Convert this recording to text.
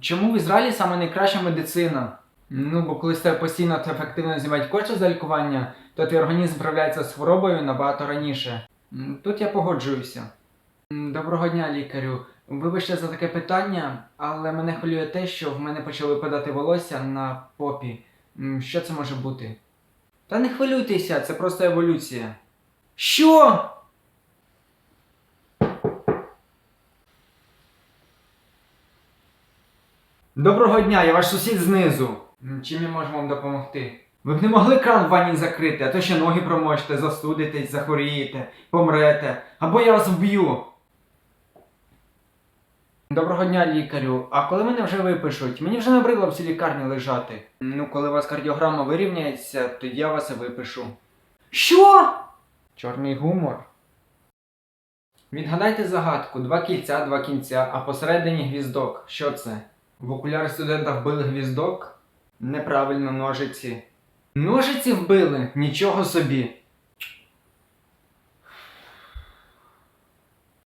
Чому в Ізраїлі саме найкраща медицина? Ну, бо коли тебе постійно та ефективно знімають кошти за лікування, то твій організм справляється з хворобою набагато раніше. Тут я погоджуюся. Доброго дня, лікарю. Вибачте за таке питання, але мене хвилює те, що в мене почали випадати волосся на попі. Що це може бути? Та не хвилюйтеся, це просто еволюція. Що? Доброго дня, я ваш сусід знизу. Чим я можу вам допомогти? Ви б не могли кран в ванні закрити, а то ще ноги промочите, застудитесь, захворієте, помрете, або я вас вб'ю. Доброго дня, лікарю. А коли мене вже випишуть? Мені вже набридло в цій лікарні лежати. Ну, коли у вас кардіограма вирівняється, тоді я вас і випишу. Що? Чорний гумор. Відгадайте загадку: два кільця, два кінця, а посередині гвіздок. Що це? В окуляри студента вбили гвіздок? Неправильно, ножиці. Ножиці вбили? Нічого собі.